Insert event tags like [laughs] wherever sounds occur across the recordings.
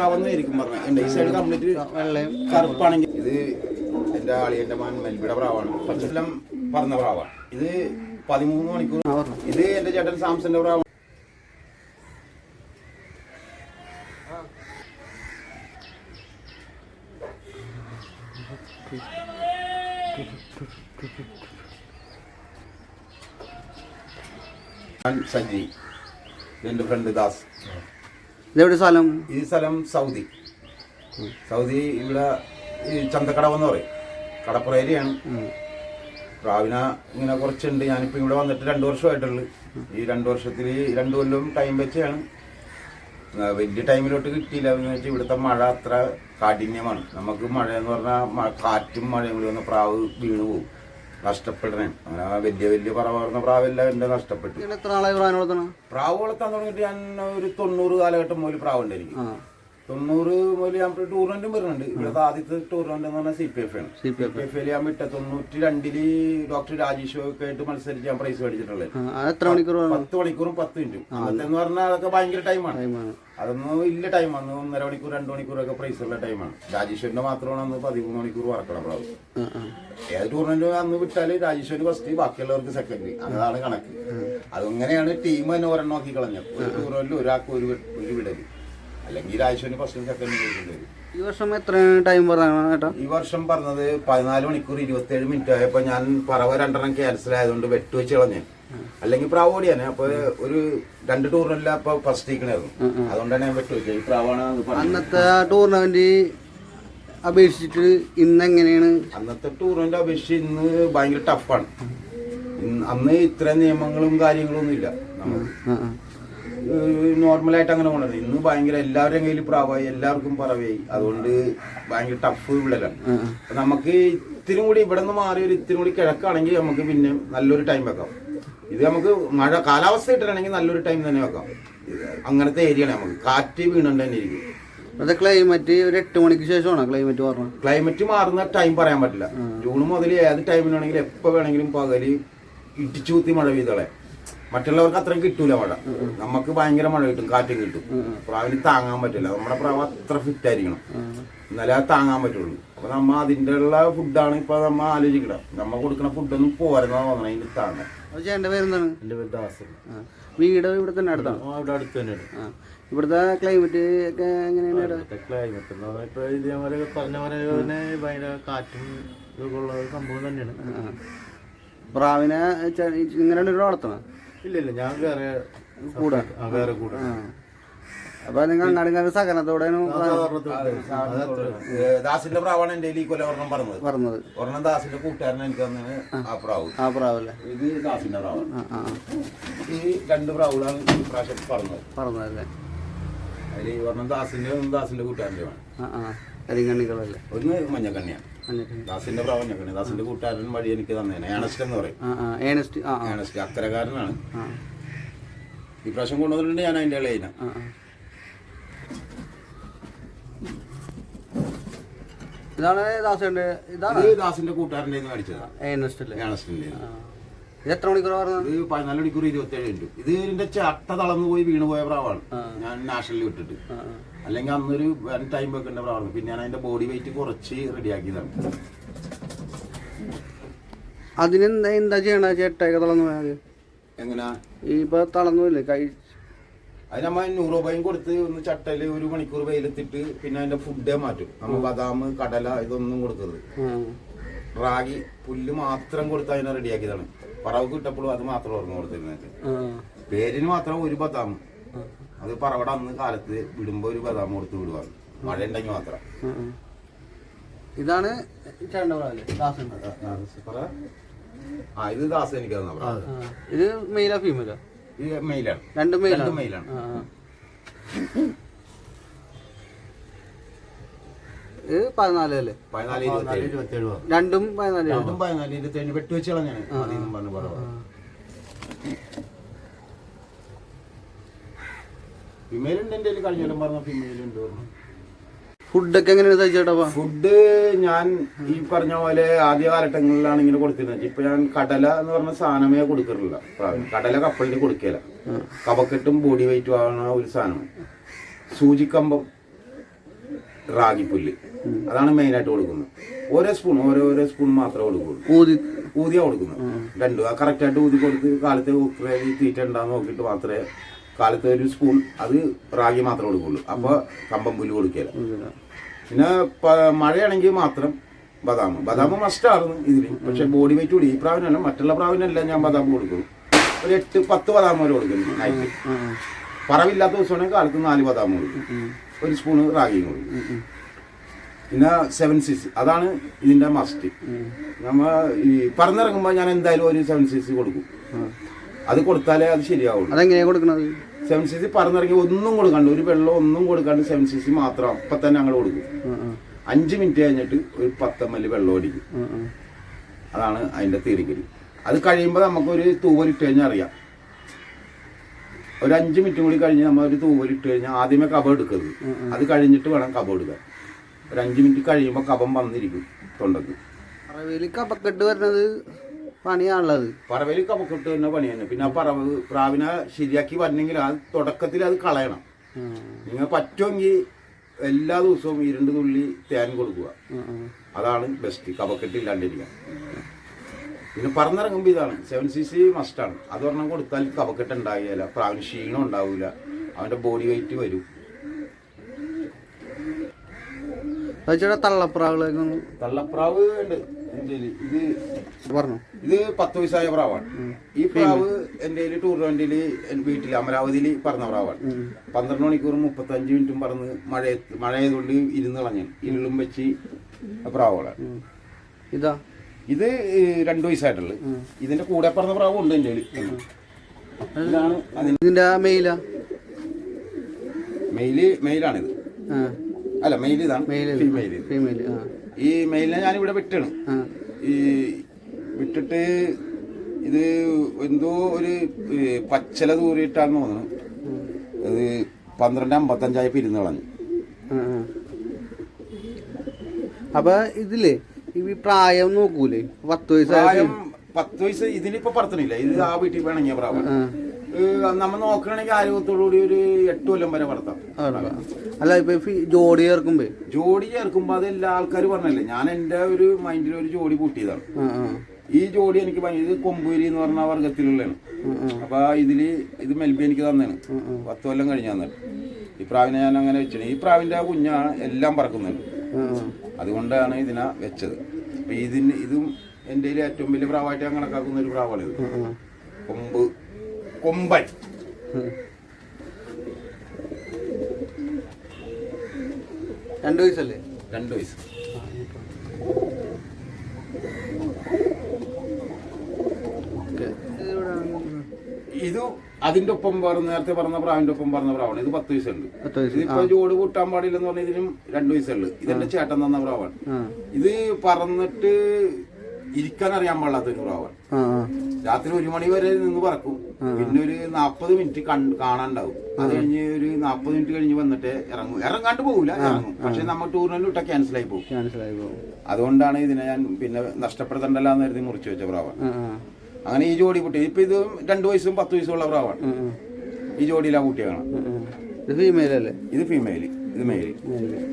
പ്രാവെന്ന് ആയിരിക്കും പറഞ്ഞത് എന്റെ ഈ സൈഡ് കംപ്ലീറ്റ് വെള്ളയും കറുപ്പാണെങ്കിൽ ഇത് എന്റെ ആളിയന്റെ മാൻ മെൽബിയുടെ പ്രാവാണ്. പച്ചെല്ലാം പറഞ്ഞ പ്രാവാണ്. ഇത് പതിമൂന്ന് മണിക്കൂർ ഇത് എന്റെ ചേട്ടൻ സാംസന്റെ പ്രാവാണ്. ഞാൻ സജ്ജി എന്റെ ഫ്രണ്ട് ദാസ്. ഇതെവിടെ സ്ഥലം? ഈ സ്ഥലം സൗദി. സൗദി ഇവിടെ ഈ ചന്തക്കടവ് എന്ന് പറയും. കടപ്പുറ ഏരിയയാണ്. പ്രാവിന ഇങ്ങനെ കുറച്ചുണ്ട്. ഞാനിപ്പോൾ ഇവിടെ വന്നിട്ട് രണ്ട് വർഷമായിട്ടുള്ളു. ഈ രണ്ട് വർഷത്തിൽ രണ്ട് കൊല്ലം ടൈം വെച്ചാണ്. വലിയ ടൈമിലോട്ട് കിട്ടിയില്ല. എന്ന് വെച്ചാൽ ഇവിടുത്തെ മഴ അത്ര കാഠിന്യമാണ്. നമുക്ക് മഴ എന്ന് പറഞ്ഞാൽ കാറ്റും മഴയും കൂടി വന്ന പ്രാവ് വീണ് പോകും നഷ്ടപ്പെടണേ അങ്ങനെ ആ വലിയ വലിയ പറവാർന്ന പ്രാവെല്ലാം എന്റെ നഷ്ടപ്പെട്ടു. ഇങ്ങനെ എത്ര നാളായി പ്രായം വളർത്തണം പ്രാവ് വളർത്താൻ തുടങ്ങിയിട്ട് ഞാൻ ഒരു തൊണ്ണൂറ് കാലഘട്ടം മുതൽ പ്രാവുണ്ട് എനിക്ക്. ആ. തൊണ്ണൂറ് മുതൽ ഞാൻ ടൂർണമെന്റും വരുന്നുണ്ട്. ഇവിടുത്തെ ആദ്യത്തെ ടൂർണമെന്റ് എന്ന് പറഞ്ഞാൽ സി പി എഫ് ആണ്. സി പി എഫ് ഞാൻ വിട്ട തൊണ്ണൂറ്റി രണ്ടിൽ ഡോക്ടർ രാജേഷ് ഒക്കെ ആയിട്ട് മത്സരിച്ച് ഞാൻ പ്രൈസ് മേടിച്ചിട്ടുള്ളത്. പത്ത് മണിക്കൂറും പത്ത് മിനിറ്റും അന്നത്തെ എന്ന് പറഞ്ഞാൽ അതൊക്കെ ഭയങ്കര ടൈമാണ് അതൊന്നും ഇല്ല ടൈം അന്ന് ഒന്നര മണിക്കൂർ രണ്ട് മണിക്കൂറൊക്കെ പ്രൈസ് ഉള്ള ടൈമാണ് രാജേശ്വരിന്റെ മാത്രമാണ് അന്ന് പതിമൂന്ന് മണിക്കൂർ വറക്കണം പ്രാവ് ഏത് ടൂർണമെന്റ് അന്ന് വിട്ടാൽ രാജേശ്വരി ഫസ്റ്റ് ബാക്കിയുള്ളവർക്ക് സെക്കൻഡ് അതാണ് കണക്ക്. അതങ്ങനെയാണ് ടീം തന്നെ ഒരെണ്ണം നോക്കി കളഞ്ഞത്. ഒരു ടൂർണമെന്റിൽ ഒരാൾക്ക് ഒരു ഒരു വിടൽ. അല്ലെങ്കിൽ രാജേശ്വരി ഫസ്റ്റും സെക്കൻഡും ഈ വർഷം എത്ര ടൈം പറഞ്ഞാണ് ഏട്ടാ? ഈ വർഷം പറഞ്ഞത് പതിനാല് മണിക്കൂർ ഇരുപത്തേഴ് മിനിറ്റ് ആയപ്പോ ഞാൻ പറവ രണ്ടെണ്ണം ക്യാൻസൽ ആയതുകൊണ്ട് വെട്ട് വെച്ച് കളഞ്ഞു. അല്ലെങ്കിൽ പ്രാവ് ഓടിയാണ്. അപ്പൊ ഒരു രണ്ട് ടൂർണമെന്റ് അപ്പൊ ഫസ്റ്റ് ഇരിക്കണായിരുന്നു അതുകൊണ്ടാണ് ഞാൻ വെട്ട് വെച്ചത്. ഈ പ്രാവാണ്. അന്നത്തെ ടൂർണമെന്റ് അപേക്ഷിച്ചിട്ട് ഇന്ന് എങ്ങനെയാണ്? അന്നത്തെ ടൂർണമെന്റ് അപേക്ഷിച്ച് ഇന്ന് ഭയങ്കര ടഫാണ് അന്ന് ഇത്ര നിയമങ്ങളും കാര്യങ്ങളും ഒന്നും ഇല്ല ആ നോർമലായിട്ട് അങ്ങനെ പോണത്. ഇന്ന് ഭയങ്കര എല്ലാവരുടെയും കയ്യിൽ പ്രാവായി എല്ലാവർക്കും പറവായി അതുകൊണ്ട് ഭയങ്കര ടഫ്. അപ്പൊ നമുക്ക് ഇത്തിരി കൂടി ഇവിടെ നിന്ന് മാറി ഒരു ഇത്തിരി കൂടി കിഴക്കാണെങ്കിൽ നമുക്ക് പിന്നെ നല്ലൊരു ടൈം വെക്കാം. ഇത് നമുക്ക് മഴ കാലാവസ്ഥ കിട്ടണമെങ്കിൽ നല്ലൊരു ടൈം തന്നെ വെക്കാം. അങ്ങനത്തെ ഏരിയയാണ് നമുക്ക്. കാറ്റ് വീണുണ്ട് തന്നെ ഇരിക്കും. അത് ക്ലൈമറ്റ് ഒരു എട്ട് മണിക്ക് ശേഷമാണ് ക്ലൈമറ്റ് പറഞ്ഞത് ക്ലൈമറ്റ് മാറുന്ന ടൈം പറയാൻ പറ്റില്ല. ജൂൺ മുതൽ ഏത് ടൈമിലാണെങ്കിലും എപ്പോൾ വേണമെങ്കിലും പകൽ ഇടിച്ചു കുത്തി മഴ പെയ്തോളെ മറ്റുള്ളവർക്ക് അത്രയും കിട്ടൂല മഴ നമുക്ക് ഭയങ്കര മഴ കിട്ടും കാറ്റും കിട്ടും. പ്രാവിന് താങ്ങാൻ പറ്റില്ല. നമ്മുടെ പ്രാവ് അത്ര ഫിറ്റ് ആയിരിക്കണം. എന്നാലേ അത് താങ്ങാൻ പറ്റുള്ളൂ. അപ്പൊ നമ്മ അതിന്റെ ഉള്ള ഫുഡാണ് ഇപ്പൊ നമ്മ ആലോചിക്കണം. നമ്മ കൊടുക്കുന്ന ഫുഡൊന്നും പോരെന്നാ തോന്നണം അതിന് താങ്ങാൻ. എന്റെ പേരെന്താണ് എന്റെ പേര് ദാസ്. വീട് ഇവിടെ തന്നെ അടുത്താണ്? ഇവിടെ അടുത്ത് തന്നെയാണ് ഇവിടുത്തെ ക്ലൈമറ്റ് ഒക്കെ എങ്ങനെയാണ് ക്ലൈമറ്റ് ഇതേപോലെ പറഞ്ഞ പോലെ തന്നെ ഭയങ്കര കാറ്റും ഇതൊക്കെ ഉള്ള സംഭവം തന്നെയാണ്. പ്രാവിനെ ഇങ്ങനെയാണ് ഇങ്ങനെ ഒരു വളർത്തണം? ഇല്ല ഇല്ല ഞാൻ വേറെ കൂടെ. ആ, വേറെ കൂടെ. ആ. അപ്പൊ നിങ്ങൾ അങ്ങാടിങ്ങാട് സഹകരണത്തോടെയാണ് ദാസിന്റെ പ്രാവാണ് എന്റെ ഈ കൊല്ലം ഒരെണ്ണം പറഞ്ഞത്. പറഞ്ഞത്. ഒരെണ്ണം ദാസിന്റെ കൂട്ടുകാരനെ എനിക്ക് തന്നെ ആ. പ്രാവ്. ആ പ്രാവല്ലേ? ഇത് ദാസിന്റെ പ്രാവാണ്. ഈ രണ്ട് പ്രാവുകളാണ് ഈ പ്രാവശ്യം പറഞ്ഞത്. പറഞ്ഞതല്ലേ? അതിൽ ഒരെണ്ണം ദാസിന്റെ ദാസിന്റെ കൂട്ടുകാരന്റെയാണ് ആ ആ. കരിങ്കണ്ണികളല്ലേ? ഒന്ന് മഞ്ഞക്കണ്ണിയാണ്. മഞ്ഞക്കണ്ണി. ദാസിന്റെ പ്രാവ് മഞ്ഞക്കണ്ണി ദാസിന്റെ കൂട്ടുകാരൻ വഴി എനിക്ക് തന്നേനെ. ഏണസ്റ്റ് എന്ന് പറയും. ഏണസ്റ്റ് ഏണസ്റ്റ് അക്കരക്കാരനാണ് ആ. ഈ പ്രാവശ്യം കൊണ്ടുവന്നിട്ടുണ്ട് ഞാൻ അതിന്റെ ഇളയിന. ഇതാണ് ദാസന്റെ ഇതാണ്? ഇത് ദാസിന്റെ കൂട്ടുകാരന്റെ കയ്യിൽ നിന്ന് മേടിച്ചത്. ഏണസ്റ്റ് അല്ലേ? ഏണസ്റ്റിന്റെ ആ. ഇത് എത്ര മണിക്കൂർ പറഞ്ഞത്? പതിനാല് മണിക്കൂർ ഇരുപത്തി ഏഴ് മിനിറ്റ്. ഇത് ഇതിന്റെ ചട്ട തളർന്നു പോയി വീണുപോയ പ്രാവാണ് ഞാൻ നാഷണലിൽ വിട്ടിട്ട്. അല്ലെങ്കിൽ അന്നൊരു വൻ ടൈം വെക്കേണ്ട പ്രാവണം പിന്നെ ഞാൻ അതിന്റെ ബോഡി വെയിറ്റ് കുറച്ച് റെഡിയാക്കിയതാണ് അതിനെന്താ എന്താ ചെയ്യണ ചേട്ടയൊക്കെ തളർന്നു പോയാൽ എങ്ങനാ? ഇപ്പൊ തളർന്നില്ലേ കൈ അത് നമ്മ നൂറ് രൂപയും കൊടുത്ത് ഒന്ന് ചട്ടയിൽ ഒരു മണിക്കൂർ വെയിലെത്തിട്ട് പിന്നെ അതിന്റെ ഫുഡേ മാറ്റും. നമ്മ ബദാം കടല ഇതൊന്നും കൊടുക്കരുത്. റാഗി പുല്ല് മാത്രം കൊടുത്ത് അതിനെ റെഡിയാക്കിയതാണ് പറവ് കിട്ടപ്പോഴും അത് മാത്രം ഓർമ്മ കൊടുത്തിരുന്നത്. പേരിന് മാത്രം ഒരു ബദാം അത് പറവട അന്ന് കാലത്ത് വിടുമ്പോ ഒരു ബദാം കൊടുത്ത് വിടുവാണ്. മഴ ഉണ്ടെങ്കിൽ മാത്രം. ഇതാണ്. ആ ഇത് ദാസ് എനിക്ക്. ഇത് മെയിലാ ഫീമെയിലാ ഇത് മെയിലാണ് രണ്ടും മെയിലാണ് രണ്ടും മെയിലാണ്. ഇത് പതിനാല് അല്ലേ? പതിനാല് ഇരുപത്തേഴ്. രണ്ടും പതിനാല് രണ്ടും പതിനാല് ഇരുപത്തേഴ് കളഞ്ഞാണ്. പറഞ്ഞു പറഞ്ഞു പറവ ഫിമെയിൽ ഉണ്ട് എന്റെ കയ്യിൽ കഴിഞ്ഞ പറഞ്ഞ ഫീമെയിൽ ഉണ്ട് പറഞ്ഞു. ഫുഡൊക്കെ എങ്ങനെയാണ് തയ്ച്ചേട്ടാ ഫുഡ് ഞാൻ ഈ പറഞ്ഞ പോലെ ആദ്യ കാലഘട്ടങ്ങളിലാണ് ഇങ്ങനെ കൊടുക്കുന്നത്. ഇപ്പൊ ഞാൻ കടല എന്ന് പറഞ്ഞ സാധനമേ കൊടുക്കാറില്ല. കടല കപ്പലിന് കൊടുക്കില്ല കപക്കെട്ടും ബോഡി വെയിറ്റും ആണ് ഒരു സാധനം. സൂചിക്കമ്പം റാഗിപ്പുല്ല്. അതാണ് മെയിൻ ആയിട്ട് കൊടുക്കുന്നത്. ഓരോ സ്പൂൺ ഓരോ ഓരോ സ്പൂൺ മാത്രമേ കൊടുക്കുള്ളൂ. ഊതി. ഊതിയാ കൊടുക്കുന്നത്. രണ്ടു. ആ കറക്റ്റായിട്ട് ഊതി കൊടുത്ത് കാലത്തെ തീറ്റ ഉണ്ടാന്ന് നോക്കിയിട്ട് മാത്രമേ കാലത്ത് ഒരു സ്പൂൺ അത് റാഗി മാത്രമേ കൊടുക്കുള്ളൂ. അപ്പോൾ കമ്പം പുല്ല് കൊടുക്കില്ല പിന്നെ മഴയാണെങ്കിൽ മാത്രം ബദാം ബദാം മസ്റ്റായിരുന്നു ഇതിന് പക്ഷെ ബോഡി വെയിറ്റ് കൂടി. ഈ പ്രാവിനല്ല മറ്റുള്ള പ്രാവിനല്ല ഞാൻ ബദാം കൊടുക്കും. ഒരു എട്ട് പത്ത് ബദാം വരെ കൊടുക്കുന്നു നൈറ്റ് പറവില്ലാത്ത ദിവസമാണെങ്കിൽ കാലത്ത് നാല് ബദാം കൊടുക്കും. ഒരു സ്പൂണ് റാഗിയും കൊടുക്കും പിന്നെ സെവൻ സിക്സ് അതാണ് ഇതിന്റെ മസ്റ്റ് നമ്മ ഈ പറന്നിറങ്ങുമ്പോൾ ഞാൻ എന്തായാലും ഒരു സെവൻ സിക്സ് കൊടുക്കും. അത് കൊടുത്താലേ അത് ശരിയാവുള്ളൂ. അതെങ്ങനെയാ കൊടുക്കണത്? സെവൻ സി സി പറഞ്ഞിറങ്ങി ഒന്നും കൊടുക്കാണ്ട് ഒരു വെള്ളം ഒന്നും കൊടുക്കാണ്ട് സെവൻ സി സി മാത്രം അപ്പൊ തന്നെ ഞങ്ങൾ കൊടുക്കും. അഞ്ച് മിനിറ്റ് കഴിഞ്ഞിട്ട് ഒരു വെള്ളം എൽ വെള്ളം ഓടിക്കും അതാണ് അതിന്റെ തീരിക്കൽ അത് കഴിയുമ്പോൾ നമുക്കൊരു തൂവലിട്ട് കഴിഞ്ഞാൽ അറിയാം. ഒരു അഞ്ച് മിനിറ്റ് കൂടി കഴിഞ്ഞ് നമ്മൾ ഒരു തൂവലിട്ട് കഴിഞ്ഞാൽ ആദ്യമേ കബം എടുക്കരുത്. അത് കഴിഞ്ഞിട്ട് വേണം കബം എടുക്കാൻ ഒരു അഞ്ച് മിനിറ്റ് കഴിയുമ്പോൾ കബം വന്നിരിക്കും തൊണ്ടക്ക്. കപ്പക്കെട്ട് വരുന്നത് പണിയാണുള്ളത്. പറവയിൽ കമക്കിട്ട് തന്നെ പണി തന്നെ പിന്നെ ആ പറവ് പ്രാവിനെ ശരിയാക്കി വരണമെങ്കിൽ ആ തുടക്കത്തിൽ അത് കളയണം. നിങ്ങൾ പറ്റുമെങ്കിൽ എല്ലാ ദിവസവും ഇരുണ്ട് രണ്ട് തുള്ളി തേൻ കൊടുക്കുക. അതാണ് ബെസ്റ്റ് കഫക്കെട്ട് ഇല്ലാണ്ടിരിക്കാൻ പിന്നെ പറന്നിറങ്ങുമ്പോൾ ഇതാണ്. സെവൻ സി സി മസ്റ്റാണ് അത് ഒരെണ്ണം കൊടുത്താൽ കപക്കെട്ട് ഉണ്ടാകില്ല പ്രാവിന് ക്ഷീണം ഉണ്ടാവില്ല. അവന്റെ ബോഡി വെയിറ്റ് വരും. തള്ളപ്രാവ് തള്ളപ്രാവ് ഉണ്ട്. ഇത് പറഞ്ഞു? ഇത് പത്ത് വയസ്സായ പ്രാവാണ്. ഈ പ്രാവ് എന്റെ ടൂർണമെന്റിൽ വീട്ടിൽ അമരാവതിയിൽ പറന്ന പ്രാവാണ്. പന്ത്രണ്ട് മണിക്കൂറും മുപ്പത്തഞ്ച് മിനിറ്റും പറന്ന് മഴ മഴ ആയതുകൊണ്ട് ഇരുന്ന് കളഞ്ഞു ഇരുളും വെച്ച് പ്രാവുകളാണ് ഇതാ? ഇത് രണ്ടു വയസ്സായിട്ടുള്ളത്. ഇതിന്റെ കൂടെ പറഞ്ഞ പ്രാവ് ഉണ്ട് എന്റെ അതിന് ഇതിന്റെ മെയിലാ? മെയിൽ മെയിലാണിത്. അല്ല മെയിൽ ഇതാണ് മെയിൽ ഫീമെയിൽ. ഫീമെയിൽ ഈ മെയിലിനെ ഞാൻ ഇവിടെ വിട്ടാണ് ഈ വിട്ടിട്ട് ഇത് എന്തോ ഒരു പച്ചല തൂറിയിട്ടാന്ന് തോന്നുന്നു. അത് പന്ത്രണ്ട് അമ്പത്തഞ്ചായപ്പോ ഇരുന്ന് കളഞ്ഞു. അപ്പൊ ഇതില്ലേ ഈ പ്രായം നോക്കൂലേ? പത്ത് വയസ്സായ പത്ത് വയസ്സ് ഇതിനിപ്പോ പറത്തണില്ല. ഇത് ആ വീട്ടിൽ വേണമെങ്കിൽ പ്രാവം ആ. നമ്മൾ നോക്കണമെങ്കിൽ ആരോഗ്യത്തോടുകൂടി ഒരു എട്ട് കൊല്ലം വരെ വളർത്താം. അല്ല ഇപ്പൊ ജോഡി ചേർക്കുമ്പോ? ജോഡി ചേർക്കുമ്പോ അത് എല്ലാ ആൾക്കാരും പറഞ്ഞല്ലേ ഞാൻ എന്റെ ഒരു മൈൻഡിൽ ഒരു ജോഡി കൂട്ടിയതാണ് ഈ ജോഡി എനിക്ക് ഇത് കൊമ്പൂരി എന്ന് പറഞ്ഞ വർഗത്തിലുള്ളതാണ് അപ്പൊ ഇതിൽ ഇത് മെൽബി എനിക്ക് തന്നാണ് പത്ത് കൊല്ലം കഴിഞ്ഞ തന്നെ ഈ പ്രാവിനെ ഞാൻ അങ്ങനെ വെച്ചത് ഈ പ്രാവിന്റെ ആ കുഞ്ഞാണ് എല്ലാം പറക്കുന്നുണ്ട്. അതുകൊണ്ടാണ് ഇതിനെ വെച്ചത്. അപ്പൊ ഇതിന് ഇതും എന്റെ ഏറ്റവും വലിയ പ്രാവായിട്ട് ഞാൻ കണക്കാക്കുന്ന ഒരു പ്രാവാണ് ഇത് ആ, ആ. കൊമ്പ്. കൊമ്പൻ. രണ്ട് വയസ്സല്ലേ? രണ്ട് വയസ്സ്. ഇത് അതിന്റെ ഒപ്പം പറഞ്ഞ നേരത്തെ പറഞ്ഞ പ്രാവിന്റെ ഒപ്പം പറഞ്ഞ പ്രാവാണ്. ഇത് പത്ത് വയസ്സുണ്ട്. ഇതിപ്പോ ജോഡ് കൂട്ടാൻ പാടില്ലെന്ന് പറഞ്ഞ ഇതിനും രണ്ടു വയസ്സുള്ളു ഇതെന്റെ ചേട്ടൻ തന്ന പ്രാവാണ്. ഇത് പറന്നിട്ട് ഇരിക്കാൻ അറിയാൻ പാടില്ലാത്ത ഒരു പ്രാവാണ് രാത്രി ഒരു മണി വരെ നിന്ന് പറക്കും. പിന്നെ ഒരു നാപ്പത് മിനിറ്റ് കാണാണ്ടാവും. അത് കഴിഞ്ഞ് ഒരു നാപ്പത് മിനിറ്റ് കഴിഞ്ഞ് വന്നിട്ട് ഇറങ്ങും. ഇറങ്ങാണ്ട് പോകില്ല ഇറങ്ങും. പക്ഷെ നമ്മൾ ടൂർണമെന്റ് വിട്ടാൽ ക്യാൻസൽ ആയി പോകും. അതുകൊണ്ടാണ് ഇതിനെ ഞാൻ പിന്നെ നഷ്ടപ്പെടുത്തണ്ടല്ലോ എന്ന് കരുതി മുറിച്ചു വെച്ച പ്രാവാണ് അങ്ങനെ ഈ ജോഡി കുട്ടി ഇപ്പൊ ഇത് രണ്ടു വയസ്സും പത്ത് വയസ്സും ഉള്ള പ്രാവാണ്. ഈ ജോഡിയിലാ കുട്ടിയാണ്. ഇത് ഫീമെയിൽ അല്ലേ? ഇത് ഫീമെയിൽ ഇത് മെയിൽ Male.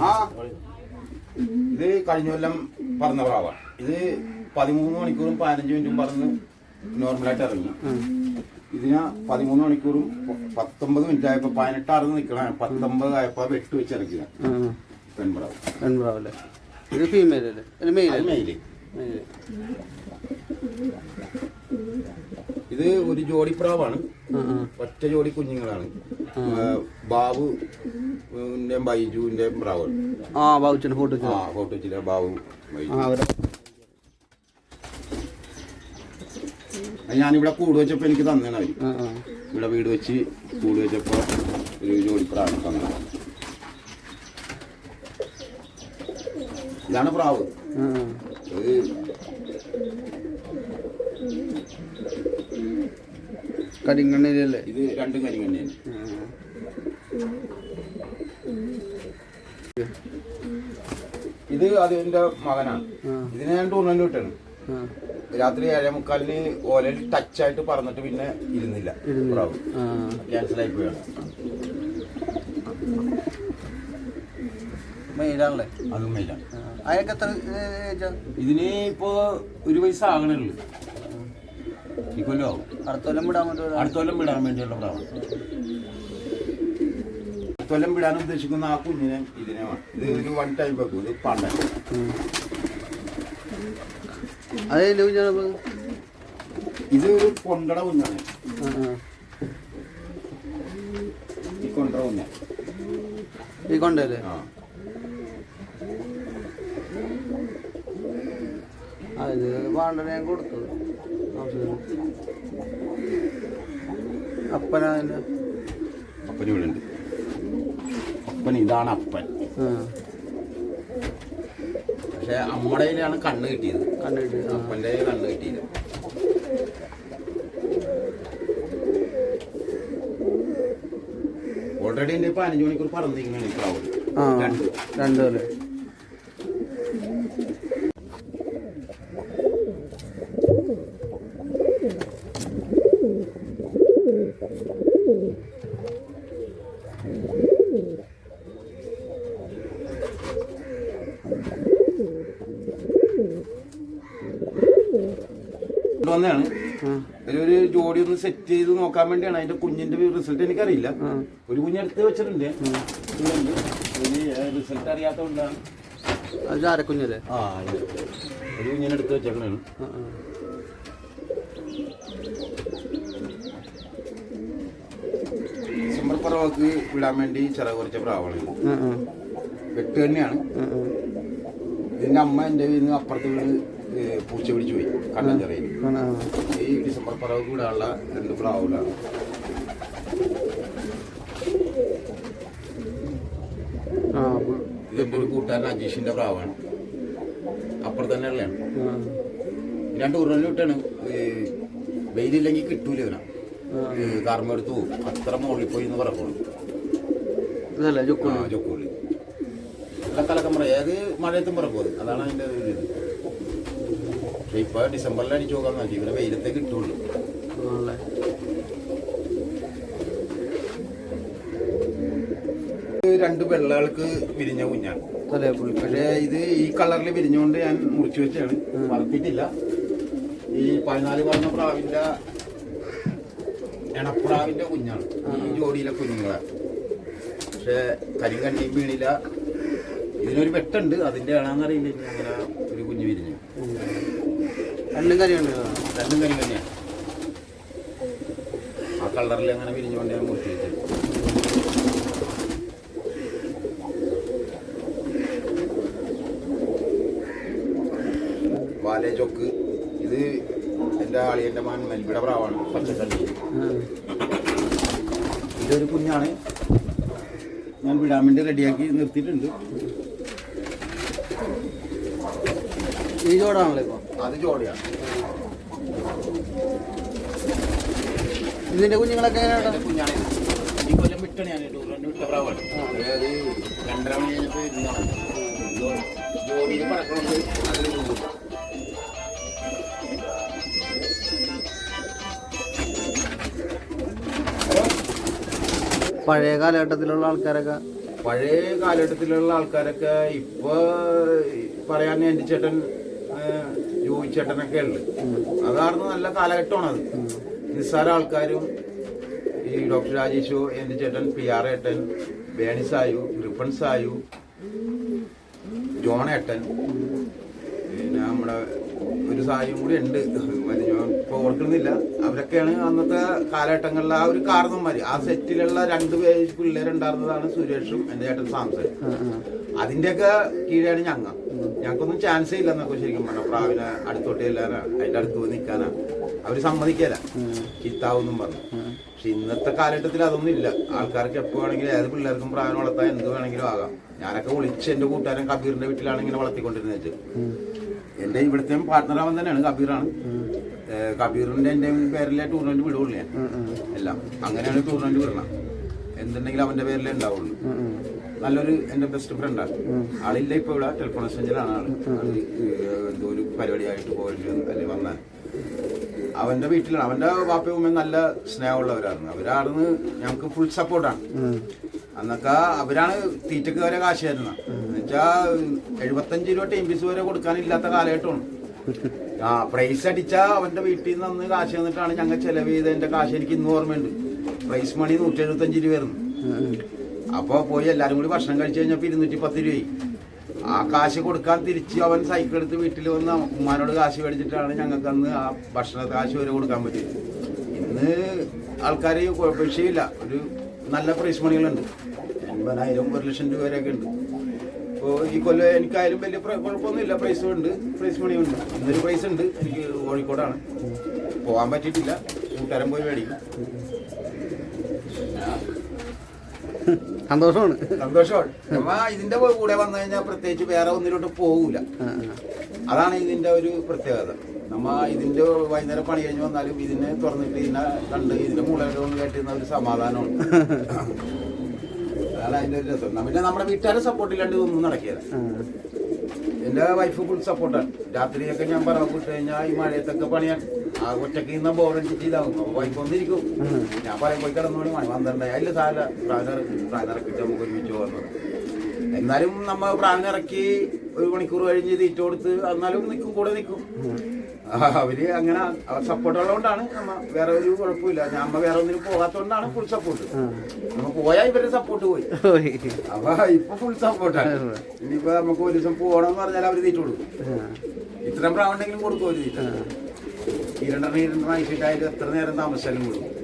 ആ ഇത് കഴിഞ്ഞ കൊല്ലം പറഞ്ഞ പ്രാവാണ് ഇത് പതിമൂന്ന് മണിക്കൂറും പതിനഞ്ച് മിനിറ്റും പറന്ന് നോർമലായിട്ട് ഇറങ്ങി. ഇതിന് പതിമൂന്ന് മണിക്കൂറും പത്തൊമ്പത് മിനിറ്റ് ആയപ്പോ പതിനെട്ടാറിന് നിൽക്കണ പത്തൊമ്പത് ആയപ്പോ വെട്ട് വെച്ച് ആ. പെൺപ്രാവ് പെൺപ്രാവ് അല്ലേ ഇത് ഫീമെയിൽ അല്ലേ? അല്ല മെയിൽ മെയിൽ മെയിൽ ഇത് ഒരു ജോഡി പ്രാവാണ് ഒറ്റ ജോഡി കുഞ്ഞുങ്ങളാണ്. ബാബു ബൈജുവിന്റെ ആ ഫോട്ടോ ആ ഫോട്ടോ വെച്ചില്ല? ബാബു ബൈജു ആ അവരെ ഞാനിവിടെ കൂട് വെച്ചപ്പോ എനിക്ക് തന്നേണ് അവർ ആ ആ. ഇവിടെ വീട് വെച്ച് കൂട് വെച്ചപ്പോ ഒരു ജോലി തന്നെ ഇതാണ് പ്രാവ്. ആ ആ. ഇത് കരിങ്കണ്ണിലല്ലേ? ഇത് രണ്ടും കരിങ്കണ്ണിയാണ്. ആ. ഇത് എന്റെ മകനാണ്. ഇതിനെ ഞാൻ ടൂർണമെന്റ് വിട്ടാണ്. രാത്രി ഏഴേ മുക്കാലിന് ഓലയിൽ ടച്ച് ആയിട്ട് പറന്നിട്ട് പിന്നെ ഇരുന്നില്ല. പ്രാവ് ക്യാൻസൽ ആയി പോയാണ്. മെയിലാണല്ലേ അതും മെയിലാണ് അതൊക്കെ എത്ര ഇതിന് ഇപ്പോ ഒരു പൈസ ഉള്ളൂ ഇക്കൊല്ലോ അടുത്ത കൊല്ലം വിടാൻ വേണ്ടി അടുത്ത കൊല്ലം വിടാൻ വേണ്ടിയുള്ള പ്രാവാണ് കൊല്ലം വിടാൻ ഉദ്ദേശിക്കുന്ന ആ കുഞ്ഞിനെ ഇതിനെ വേണം. ഇത് ഒരു വൺ ടൈം വെക്കും ഇത് പണ്ടൻ. അത് ഏതിന്റെ കുഞ്ഞാണ് ഇത് ഒരു കൊണ്ടട കുഞ്ഞാണ്. ഈ കൊണ്ടട കുഞ്ഞ. ഈ കൊണ്ടല്ലേ? ആ. കൊടുത്തു. വേണ്ട ഞാൻ കൊടുത്തത് അപ്പനാ ഇവിടെ ഉണ്ട്. അപ്പൻ ഇതാണ് അപ്പൻ. പക്ഷെ അമ്മയുടെ കയ്യിലാണ് കണ്ണ് കിട്ടിയത്. കണ്ണ് കിട്ടിയത്. അപ്പന്റെ കണ്ണ് കിട്ടിയില്ല. ഓൾറെഡി എന്റെ അഞ്ചു മണിക്കൂർ പറഞ്ഞിരിക്കുന്നു എനിക്ക് പ്രാവ് ആ രണ്ട്. രണ്ടു അല്ലേ വന്നതാണ് ഒരു ജോഡി ഒന്ന് സെറ്റ് ചെയ്ത് നോക്കാൻ വേണ്ടിയാണ് അതിന്റെ കുഞ്ഞിന്റെ റിസൾട്ട് എനിക്കറിയില്ല. ഒരു കുഞ്ഞെടുത്ത് വെച്ചിട്ടുണ്ട്. റിസൾട്ട് അറിയാത്തതുകൊണ്ടാണ്. അത് ആ ഒരു കുഞ്ഞിനെടുത്ത് വെച്ചേക്കണാണ് ആ ആ. ഡിസംബർ പറവക്ക് വിടാൻ വേണ്ടി ചിറക് കുറച്ച ആ വെട്ട് തന്നെയാണ്. എന്റെ ഇതിന്റെ അമ്മ എന്റെ വീട് അപ്പുറത്ത് വീട് പൂച്ച പിടിച്ചു പോയി. കണ്ണഞ്ചിറയിൽ. ഈ ഡിസംബർ പറവ് കൂടെ ഉള്ള രണ്ട് പ്രാവുകളാണ്. ഇതെന്റെ ഒരു കൂട്ടുകാരൻ അജീഷിന്റെ പ്രാവാണ്. അപ്പുറം തന്നെ ഉള്ളതാണ്. രണ്ട് ടൂറിനെല്ലാം വിട്ടാണ് വെയിലില്ലെങ്കിൽ കിട്ടൂല ഇവനെ. ആ. കാർമ എടുത്തു പോകും അത്ര മുകളിൽ പോയി എന്ന് ചൊക്കുള്ളി കലക്കം ഏത് മഴയത്തും പറക്കും അതാണ് അതിന്റെ ഒരു ഇത്. ഇപ്പൊ ഡിസംബറിൽ അടിച്ചു നോക്കാൻ നോക്കി. ഇവരെ വെയിലത്തേ കിട്ടുള്ളൂ രണ്ട് വെള്ളകൾക്ക് വിരിഞ്ഞ കുഞ്ഞാണ്. പക്ഷേ ഇത് ഈ കളറിൽ വിരിഞ്ഞുകൊണ്ട് ഞാൻ മുറിച്ചു വെച്ചാണ് വളർത്തിയിട്ടില്ല ഈ പതിനാല് പറഞ്ഞ പ്രാവിന്റെ എണപ്രാവിന്റെ കുഞ്ഞാണ്. ഈ ജോഡിയിലെ കുഞ്ഞുങ്ങളെ. പക്ഷെ കരിങ്കണ്ണിയും വീണില്ല. ഇതിനൊരു വെട്ടുണ്ട് അതിന്റെ ആണെന്നറിയില്ല ഇങ്ങനെ അങ്ങനെ. രണ്ടും കരിയുണ്ട്. രണ്ടും കരിങ്കണ്ണിയാണ് ആ കളറിൽ അങ്ങനെ വിരിഞ്ഞുകൊണ്ട് ഞാൻ മുറിച്ചു വെച്ചത് വാലേ ചൊക്ക്. ഇത് എന്റെ ആളിയന്റെ മാൻ മൽബിയുടെ പ്രാവാണ് പച്ചക്കള്ളി ഇതൊരു കുഞ്ഞാണ്. ഞാൻ വിടാൻ വേണ്ടി റെഡിയാക്കി നിർത്തിയിട്ടുണ്ട്. ഈ ചോടാണല്ലോ ഇപ്പൊ? അത് ജോഡിയാണ്. ഇതിന്റെ കുഞ്ഞുങ്ങളൊക്കെ കുഞ്ഞാണ്. ഈ കൊല്ലം വിട്ടാണ് ഞാൻ ടൂറിന് വിട്ട പ്രാവാണ് അതായത് രണ്ടര മണി കഴിഞ്ഞപ്പോൾ ഇരുന്നാണ് ജോഡിയിൽ പറക്കണുണ്ട് അതിൽ പോകും. പഴയ കാലഘട്ടത്തിലുള്ള ആൾക്കാരൊക്കെ? പഴയ കാലഘട്ടത്തിലുള്ള ആൾക്കാരൊക്കെ ഇപ്പൊ പറയാൻ എന്റെ ചേട്ടൻ ചേട്ടനൊക്കെ ഉണ്ട്. അതായിരുന്നു നല്ല കാലഘട്ടമാണ് അത് നിസ്സാര ആൾക്കാരും ഈ ഡോക്ടർ രാജേഷു എന്റെ ചേട്ടൻ പി ആർ ഏട്ടൻ ബേണി സായു റിഫൺ സായു ജോൺ ഏട്ടൻ. പിന്നെ നമ്മുടെ ഒരു സായും കൂടി ഉണ്ട്. ഞാൻ ഇപ്പൊ ഓർക്കുന്നില്ല. അവരൊക്കെയാണ് അന്നത്തെ കാലഘട്ടങ്ങളിൽ ആ ഒരു കാരണന്മാര് ആ സെറ്റിലുള്ള രണ്ട് പേര് പിള്ളേരുണ്ടായിരുന്നതാണ് സുരേഷും എന്റെ ചേട്ടൻ സാംസൺ. അതിന്റെയൊക്കെ കീഴാണ് ഞങ്ങ. ഞങ്ങൾക്കൊന്നും ചാൻസേ ഇല്ല എന്നൊക്കെ ശരിക്കും പറഞ്ഞ. പ്രാവിനെ അടുത്തോട്ട് ചെല്ലാനാ അതിന്റെ അടുത്ത് പോയി നിൽക്കാനാ അവർ സമ്മതിക്കല. ചിത്താവെന്നും പറഞ്ഞു. പക്ഷെ ഇന്നത്തെ കാലഘട്ടത്തിൽ അതൊന്നും ഇല്ല. ആൾക്കാർക്ക് എപ്പോ വേണമെങ്കിലും ഏത് പിള്ളേർക്കും പ്രാവിനെ വളർത്താൻ എന്ത് വേണമെങ്കിലും ആകാം. ഞാനൊക്കെ വിളിച്ച് എന്റെ കൂട്ടുകാരൻ കബീറിന്റെ വീട്ടിലാണ് ഇങ്ങനെ വളർത്തിക്കൊണ്ടിരുന്നത്. എന്റെ ഇവിടുത്തെ പാർട്ട്ണറാവൻ തന്നെയാണ് കബീറാണ്. കബീറിന്റെ എന്റെ പേരിലെ ടൂർണമെന്റ് വിടുള്ളൂ ഞാൻ. എല്ലാം. അങ്ങനെയാണ് ടൂർണമെന്റ് വിടണം എന്തുണ്ടെങ്കിലും അവന്റെ പേരിലേ ഉണ്ടാവുള്ളൂ. നല്ലൊരു എന്റെ ബെസ്റ്റ് ഫ്രണ്ടാണ് ആളില്ല ഇപ്പൊ ഇവിടെ. ടെലിഫോൺ എക്സ്ചേഞ്ചിലാണ് ആൾ. എന്തോ ഒരു പരിപാടിയായിട്ട് പോയിട്ട് അല്ലെങ്കിൽ വന്ന. അവന്റെ വീട്ടിലാണ്. അവന്റെ വാപ്പയും ഉമ്മയും നല്ല സ്നേഹമുള്ളവരായിരുന്നു. അവരാണ് ഞങ്ങൾക്ക് ഫുൾ സപ്പോർട്ടാണ് അന്നൊക്കെ അവരാണ് തീറ്റക്ക് വരെ കാശ് തരുന്നത്. എന്നുവെച്ചാ എഴുപത്തഞ്ച് രൂപ ടീം ഫീസ് വരെ കൊടുക്കാനില്ലാത്ത കാലഘട്ടമാണ്. ആ പ്രൈസ് അടിച്ച അവന്റെ വീട്ടിൽ നിന്ന് അന്ന് കാശ് തന്നിട്ടാണ് ഞങ്ങൾ ചെലവ് ചെയ്തതിന്റെ കാശ് എനിക്ക് ഇന്ന് ഓർമ്മയുണ്ട്. പ്രൈസ് മണി നൂറ്റി എഴുപത്തഞ്ച് രൂപയായിരുന്നു അപ്പൊ പോയി എല്ലാരും കൂടി ഭക്ഷണം കഴിച്ചു കഴിഞ്ഞപ്പോ ഇരുന്നൂറ്റി പത്ത് രൂപയായി. ആ കാശ് കൊടുക്കാൻ തിരിച്ച് അവൻ സൈക്കിൾ എടുത്ത് വീട്ടിൽ വന്ന് ഉമ്മാനോട് കാശ് മേടിച്ചിട്ടാണ് ഞങ്ങൾക്ക് അന്ന് ആ ഭക്ഷണ കാശ് വരെ കൊടുക്കാൻ പറ്റിയത്. ഇന്ന് ആൾക്കാർ വിഷയമില്ല ഒരു നല്ല പ്രൈസ് മണികളുണ്ട് എൺപതിനായിരം ഒരു ലക്ഷം രൂപ വരെയൊക്കെ ഉണ്ട്. ഇപ്പോൾ ഈ കൊല്ലം എനിക്കായാലും വലിയ കുഴപ്പമൊന്നുമില്ല. പ്രൈസ് ഉണ്ട് പ്രൈസ് മണിയും ഉണ്ട് ഇന്നൊരു പ്രൈസ് ഉണ്ട്. എനിക്ക് കോഴിക്കോടാണ്. പോകാൻ പറ്റിയിട്ടില്ല. കൂട്ടുകാരൻ പോയി മേടിക്കും. സന്തോഷമാണ്. സന്തോഷമാണ്. നമ്മ ഇതിന്റെ കൂടെ വന്നു കഴിഞ്ഞാൽ പ്രത്യേകിച്ച് വേറെ ഒന്നിലോട്ട് പോകൂല. അതാണ് ഇതിന്റെ ഒരു പ്രത്യേകത. നമ്മ ഇതിന്റെ വൈകുന്നേരം പണി കഴിഞ്ഞ് വന്നാലും ഇതിനെ തുറന്നിട്ട് ഇതിനെ കണ്ട് ഇതിന്റെ മുകളിലോട്ട് ഒന്ന് കേട്ടിരുന്ന ഒരു സമാധാനമാണ് അതാണ് അതിന്റെ ഒരു രസം. പിന്നെ നമ്മുടെ വീട്ടുകാരെ സപ്പോർട്ട് ഇല്ലാണ്ട് ഇതൊന്നും നടക്കില്ല. ആ. എന്റെ വൈഫ് ഫുൾ സപ്പോർട്ടാണ് രാത്രിയൊക്കെ ഞാൻ പറഞ്ഞു വിട്ട് കഴിഞ്ഞാൽ ഈ മഴയത്തൊക്കെ പണിയാൻ. ആ ഒറ്റയ്ക്ക് ഇന്ന ബോറടിച്ചിട്ട് ഇതാവും. അപ്പൊ വൈഫ് ഒന്നിരിക്കും ഞാൻ പറയും പോയി കിടന്നോണി മണി പന്ത്രണ്ടായി അതിൽ സാല പ്രാണിറക്കി പ്രാണിറക്കിട്ട് നമുക്ക് ഒരുമിച്ച് പോകുന്നത് എന്നാലും നമ്മ പ്രാണിറക്കി ഒരു മണിക്കൂർ കഴിഞ്ഞ് തീറ്റ കൊടുത്ത് എന്നാലും നിൽക്കും കൂടെ നിൽക്കും [laughs] അവർ അങ്ങനെ സപ്പോർട്ട് ഉള്ളതുകൊണ്ടാണ് നമ്മ വേറെ ഒരു കുഴപ്പമില്ല. അമ്മ വേറെ ഒന്നിനും പോകാത്തോണ്ടാണ് ഫുൾ സപ്പോർട്ട് നമ്മ പോയാ ഇവരുടെ സപ്പോർട്ട് പോയി. അപ്പൊ ഇപ്പൊ ഫുൾ സപ്പോർട്ടാണ് ഇനിയിപ്പോ നമുക്ക് ഒരു ദിവസം പോകണം എന്ന് പറഞ്ഞാൽ അവർ തീറ്റ കൊടുക്കും. ഇത്രയും പ്രാവണ്ടെങ്കിലും കൊടുക്കും ഒരു തീറ്റ. ഈ രണ്ടെണ്ണം എത്ര നേരം താമസിച്ചാലും കൊടുക്കും.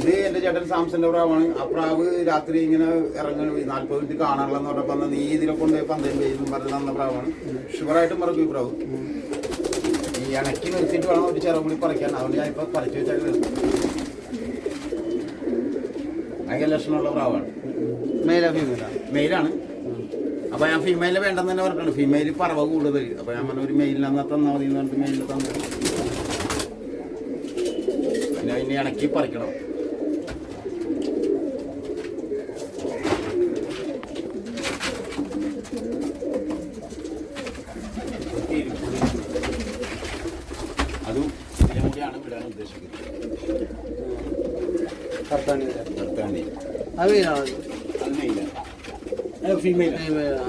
ഇത് എന്റെ ചേട്ടൻ സാംസന്റെ പ്രാവാണ്. ആ പ്രാവ് രാത്രി ഇങ്ങനെ ഇറങ്ങി. നാല്പത് മിനിറ്റ് കാണാറില്ലെന്ന് പറഞ്ഞപ്പോ നീ ഇതിനെ കൊണ്ടുപോയി പന്തയം പെയ്യുന്നു പറഞ്ഞ് തന്ന പ്രാവാണ്. ഷുഗറായിട്ടും മറക്കും ഈ പ്രാവ്. ഈ ഇണക്കി നിർത്തിയിട്ട് വേണം ഒരു ചെറുപുളി കൂടി പറിക്കാൻ. അതുകൊണ്ട് ഞാൻ ഇപ്പൊ പറിച്ചു വെച്ചാൽ ഭയങ്കര ലക്ഷണമുള്ള പ്രാവാണ്. മെയിലാ ഫീമെയിലാ മെയിലാണ് അപ്പൊ ഞാൻ ഫീമെയിൽ വേണ്ടെന്ന് തന്നെ പറഞ്ഞിട്ടുണ്ട്. ഫീമെയിൽ പറവ കൂടുതൽ അപ്പൊ ഞാൻ പറഞ്ഞ ഒരു മെയിലിനെ തന്നാൽ മതി എന്ന് പറഞ്ഞിട്ട് മെയിലിൽ തന്നു. ഇനി ഇണക്കി പറിക്കണം. അതും ഇതിനെ കൂടിയാണ് വിടാൻ ഉദ്ദേശിക്കുന്നത്. കർത്താനി നിർത്താൻ അത് അത് മെയിലാണ് ഫീമെയിൽ ഫീമെയിലാ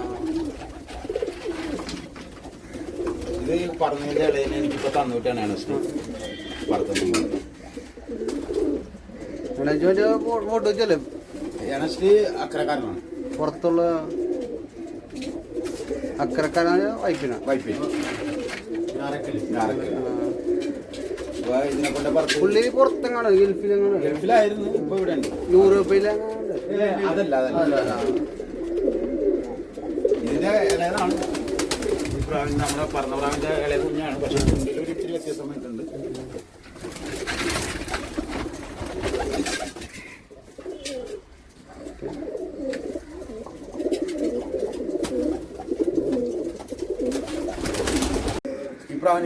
ഇത് പറഞ്ഞതിന്റെ ഇടയിൽ എനിക്കിപ്പോ തന്നിട്ടാണ് അനസ്റ്റ് പറത്തുന്നത് ഇവിടെ ചോദിച്ചാൽ ഫോട്ടോ വെച്ചല്ലേ? അനസ്റ്റ് അക്കരക്കാരനാണ്. പുറത്തുള്ള അക്കരക്കാരാണ് വൈപ്പിന പറത്ത് പുള്ളി പുറത്തെങ്ങാണ് ഗൾഫിലെങ്ങാണ് ഗൾഫിലായിരുന്നു. ഇപ്പൊ ഇവിടെ യൂറോപ്പിലെങ്ങാണ്ട്? അതല്ല അതല്ല. ഇതിന്റെ ഇളയതാണ്. ഈ പ്രാവിന്റെ നമ്മുടെ പറഞ്ഞ പ്രാവിന്റെ ഇളയ കുഞ്ഞാണ്. പക്ഷെ ഒരു ഇത്തിരി വ്യത്യാസം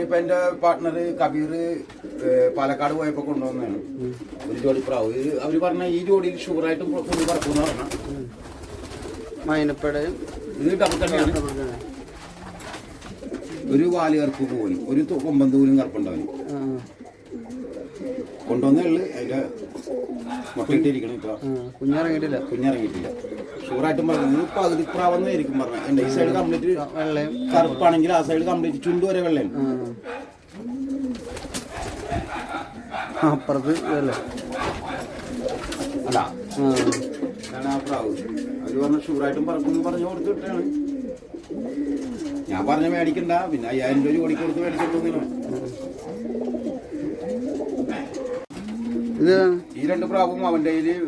ഇപ്പൊ എന്റെ പാർട്ട്ണർ കബീർ പാലക്കാട് പോയപ്പോ കൊണ്ടുവന്നതാണ്. ഒരു ജോഡി പ്രാവ് അവർ പറഞ്ഞ ഈ ജോഡിയിൽ ഷുഗറായിട്ടും പുള്ളി പറക്കുന്ന പറഞ്ഞ. മൈനപ്പടയും ഇത് ഡബിൾ തന്നെയാണ്. ഒരു വാൽ കറുപ്പ് പോലും ഒരു കൊമ്പന്തൂലും കറുപ്പുണ്ടാവും കൊണ്ടുവന്നേ ഉള്ളു. അതിന്റെ കുഞ്ഞിറങ്ങിയിട്ടില്ല. കുഞ്ഞിറങ്ങിയിട്ടില്ല. ഷുഗറായിട്ടും പറഞ്ഞു ഇത് പകുതി പ്രാവെന്നായിരിക്കും പറഞ്ഞു. എന്റെ ഈ സൈഡ് കംപ്ലീറ്റ് വെള്ളയും. കറുപ്പാണെങ്കിൽ ആ സൈഡ് കംപ്ലീറ്റ് ചുണ്ടു വരെ വെള്ളം. അപ്പുറത്ത് വെള്ള അല്ല ആ. അതാണ് ആ പ്രാവ്. അവർ പറഞ്ഞു ഷുഗറായിട്ടും പറക്കുന്നു പറഞ്ഞു കൊടുത്തു വിട്ടാണ് ഞാൻ പറഞ്ഞ മേടിക്കണ്ട. പിന്നെ അയ്യായിരം രൂപ കൊടി കൊടുത്ത് മേടിച്ചിട്ടൊന്നും ഇത് ഈ രണ്ട് പ്രാവും അവന്റെ കയ്യിൽ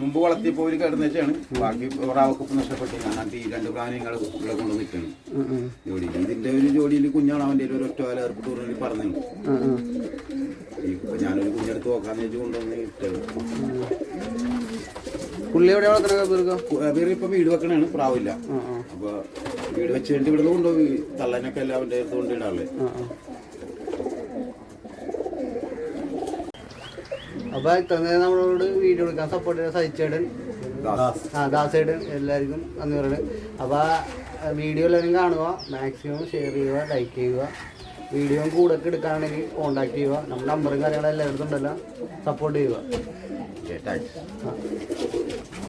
മുമ്പ് വളർത്തിയപ്പോൾ ഒരു കിടന്നുവെച്ചാണ് ബാക്കി പ്രാവൊക്കെ നഷ്ടപ്പെട്ടു. അങ്ങനത്തെ ഈ രണ്ട് പ്രാവിനെ നിങ്ങൾ ഇവിടെ കൊണ്ട് നിൽക്കണം. ജോലി ഇതിന്റെ ഒരു ജോലിയിൽ കുഞ്ഞാണ് അവന്റെ കയ്യിൽ ഒരു ഒറ്റ വേല ഏർപ്പെട്ട് പറഞ്ഞു പറഞ്ഞു. ഇപ്പൊ ഞാനൊരു കുഞ്ഞെടുത്ത് നോക്കാന്ന് വെച്ച് കൊണ്ടുവന്ന് ഇട്ടത്. പുള്ളി എവിടെ വളർത്തണ ഇപ്പൊ വീട് വെക്കണാണ് പ്രാവില്ല. ആ ആ. അപ്പൊ വീട് വെച്ച് കഴിഞ്ഞിട്ട് ഇവിടെ കൊണ്ടുപോയി തള്ളനൊക്കെ എല്ലാം അവന്റെ അടുത്ത് കൊണ്ടിടാറുള്ളത് ആ ആ അപ്പൊ ഇത്ര നേരം നമ്മളോട് വീഡിയോ എടുക്കാൻ സപ്പോർട്ട് ചെയ്ത സഹിച്ചേടൻ ആ ദാസേടൻ എല്ലാവർക്കും നന്ദി പറയുന്നത് അപ്പൊ വീഡിയോ എല്ലാവരും കാണുക മാക്സിമം ഷെയർ ചെയ്യുക ലൈക്ക് ചെയ്യുക. വീഡിയോ കൂടെ ഒക്കെ എടുക്കാണെങ്കിൽ കോൺടാക്ട് ചെയ്യുക. നമ്മുടെ നമ്പറും കാര്യങ്ങളും എല്ലായിടത്തും ഉണ്ടല്ലോ. സപ്പോർട്ട് ചെയ്യുക.